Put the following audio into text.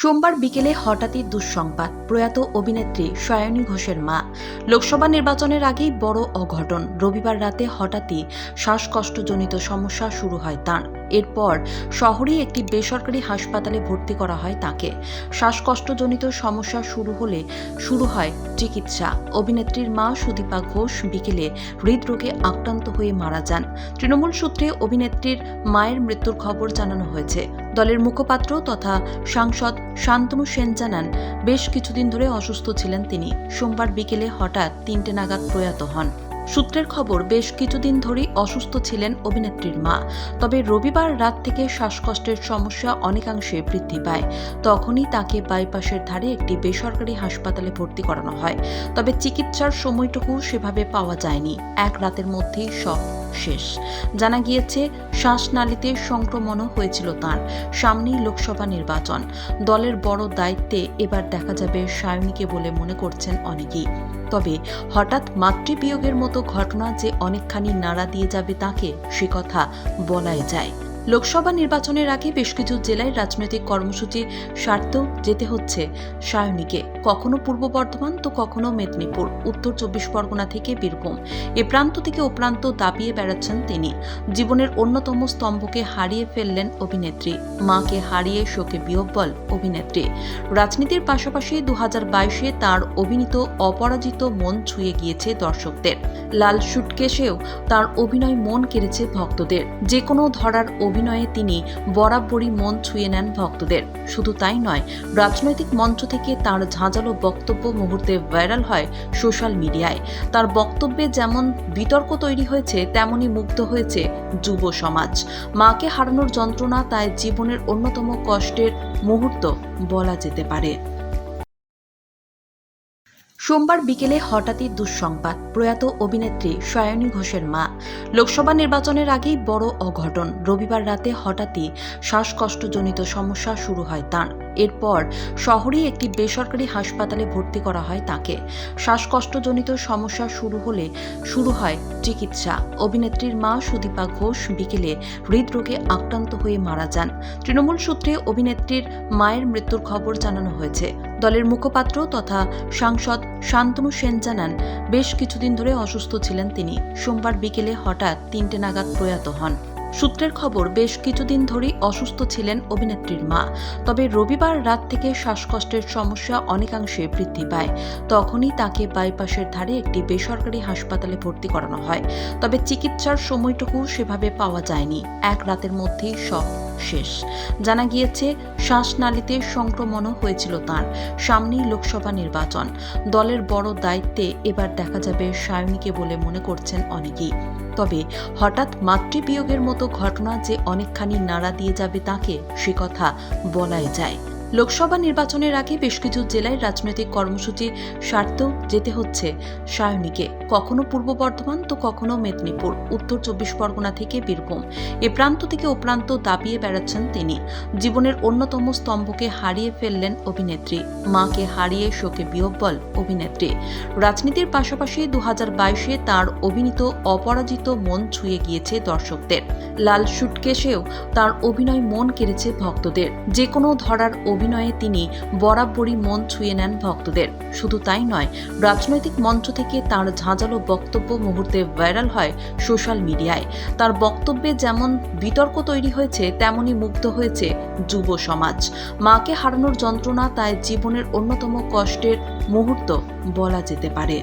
সোমবার বিকেলে হঠাৎই দুঃসংবাদ। প্রয়াত অভিনেত্রী সায়নী ঘোষের মা। লোকসভা নির্বাচনের আগেই বড় অঘটন। রবিবার রাতে হঠাৎই শ্বাসকষ্টজনিত সমস্যা শুরু হয় তাঁর। এরপর শহরেই একটি বেসরকারি হাসপাতালে ভর্তি করা হয় তাকে। শ্বাসকষ্টজনিত সমস্যা শুরু হলে শুরু হয় চিকিৎসা। অভিনেত্রীর মা সুদীপা ঘোষ বিকেলে হৃদরোগে আক্রান্ত হয়ে মারা যান। তৃণমূল সূত্রে অভিনেত্রীর মায়ের মৃত্যুর খবর জানানো হয়েছে। দলের মুখপাত্র তথা সাংসদ শান্তনু সেন জানান, বেশ কিছুদিন ধরে অসুস্থ ছিলেন তিনি। সোমবার বিকেলে হঠাৎ তিনটে নাগাদ প্রয়াত হন। সূত্রের খবর, বেশ কিছুদিন ধরেই অসুস্থ ছিলেন অভিনেত্রীর মা। তবে রবিবার রাত থেকে শ্বাসকষ্টের সমস্যা অনেকাংশে বৃদ্ধি পায়। তখনই তাকে বাইপাসের ধারে একটি বেসরকারি হাসপাতালে ভর্তি করানো হয়। তবে চিকিৎসার সময়টুকু সেভাবে পাওয়া যায়নি। এক রাতের মধ্যেই সব শেষ। জানা গিয়েছে, শ্বাসনালীতে সংক্রমণও হয়েছিল তার। সামনেই লোকসভা নির্বাচন। দলের বড় দায়িত্বে এবার দেখা যাবে সায়নীকে বলে মনে করছেন অনেকেই। তবে হঠাৎ মাতৃবিয়োগের মতো ঘটনা যে অনেকখানি নাড়া দিয়ে যাবে তাকে সে কথা বলাই যায়। লোকসভা নির্বাচনের আগে বেশ কিছু জেলায় রাজনৈতিক কর্মসূচি সারতেও যেতে হচ্ছে। সায়নীকে কখনো পূর্ব বর্ধমান, তো কখনো মেদিনীপুর, উত্তর চব্বিশ পরগনা থেকে বীরভূম। এ প্রান্ত থেকে ও প্রান্ত দাপিয়ে বেড়াচ্ছেন তিনি। জীবনের অন্যতম স্তম্ভকে হারিয়ে ফেললেন অভিনেত্রী। মাকে হারিয়ে শোকে বিহব্বল অভিনেত্রী। রাজনীতির পাশাপাশি দু হাজার বাইশে তাঁর অভিনীত অপরাজিত মন ছুঁয়ে গিয়েছে দর্শকদের। লাল সুটকেশেও তার অভিনয় মন কেড়েছে ভক্তদের। যে কোনো ধরার অভিনয়ে তিনি বরাবরই মন ছুঁয়ে নেন ভক্তদের। শুধু তাই নয়, রাজনৈতিক মঞ্চ থেকে তার ঝাঁঝালো বক্তব্য মুহূর্তে ভাইরাল হয় সোশ্যাল মিডিয়ায়। তার বক্তব্যে যেমন বিতর্ক তৈরি হয়েছে তেমনই মুগ্ধ হয়েছে যুব সমাজ। মাকে হারানোর যন্ত্রণা তাই জীবনের অন্যতম কষ্টের মুহূর্ত বলা যেতে পারে। সোমবার বিকেলে হঠাৎই দুঃসংবাদ। প্রয়াত অভিনেত্রী সায়নী ঘোষের মা। লোকসভা নির্বাচনের আগেই বড় অঘটন। রবিবার রাতে হঠাৎই শ্বাসকষ্টজনিত সমস্যা শুরু হয় তাঁর। এরপর শহরেই একটি বেসরকারি হাসপাতালে ভর্তি করা হয় তাকে। শ্বাসকষ্টজনিত সমস্যা শুরু হলে শুরু হয় চিকিৎসা। অভিনেত্রীর মা সুদীপা ঘোষ বিকেলে হৃদরোগে আক্রান্ত হয়ে মারা যান। তৃণমূল সূত্রে অভিনেত্রীর মায়ের মৃত্যুর খবর জানানো হয়েছে। দলের মুখপাত্র তথা সাংসদ শান্তনু সেন জানান, বেশ কিছুদিন ধরে অসুস্থ ছিলেন তিনি। সোমবার বিকেলে হঠাৎ তিনটে নাগাদ প্রয়াত হন। সূত্রের খবর, বেশ কিছুদিন ধরেই অসুস্থ ছিলেন অভিনেত্রীর মা। তবে রবিবার রাত থেকে শ্বাসকষ্টের সমস্যা অনেকাংশে বৃদ্ধি পায়। তখনই তাকে বাইপাসের ধারে একটি বেসরকারি হাসপাতালে ভর্তি করানো হয়। তবে চিকিৎসার সময়টুকু সেভাবে পাওয়া যায়নি। এক রাতের মধ্যেই সব শেষ। জানা গিয়েছে, শ্বাসনালীতে সংক্রমণও হয়েছিল তার। সামনেই লোকসভা নির্বাচন। দলের বড় দায়িত্বে এবার দেখা যাবে সায়নীকে বলে মনে করছেন অনেকেই। তবে হঠাৎ মাতৃবিয়োগের মতো ঘটনা যে অনেকখানি নাড়া দিয়ে যাবে তাকে সে কথা বলাই যায়। লোকসভা নির্বাচনের আগে বেশ কিছু জেলায় রাজনৈতিক কর্মসূচি সারতেও যেতে হচ্ছে সায়নীকে। কখনো পূর্ব বর্ধমান, তো কখনো মেদিনীপুর। উত্তর চব্বিশ পরগনা থেকে বীরভূম। এ প্রান্ত থেকে ও প্রান্ত দাপিয়ে বেড়াচ্ছেন তিনি। জীবনের অন্যতম স্তম্ভকে হারিয়ে ফেললেন অভিনেত্রী। মাকে হারিয়ে শোকে বিহব্বল অভিনেত্রী। রাজনীতির পাশাপাশি দু হাজার বাইশে তাঁর অভিনীত অপরাজিত মন ছুঁয়ে গিয়েছে দর্শকদের। লাল সুটকেশেও তার অভিনয় মন কেড়েছে ভক্তদের। যে কোনো ধরার অভিনয়ে তিনি বরাবরই মন ছুঁয়ে নেন ভক্তদের। শুধু তাই নয়, রাজনৈতিক মঞ্চ থেকে তার ঝাঁঝালো বক্তব্য মুহূর্তে ভাইরাল হয় সোশ্যাল মিডিয়ায়। তার বক্তব্যে যেমন বিতর্ক তৈরি হয়েছে, তেমনই মুগ্ধ হয়েছে যুব সমাজ। মাকে হারানোর যন্ত্রণা তাই জীবনের অন্যতম কষ্টের মুহূর্ত বলা যেতে পারে।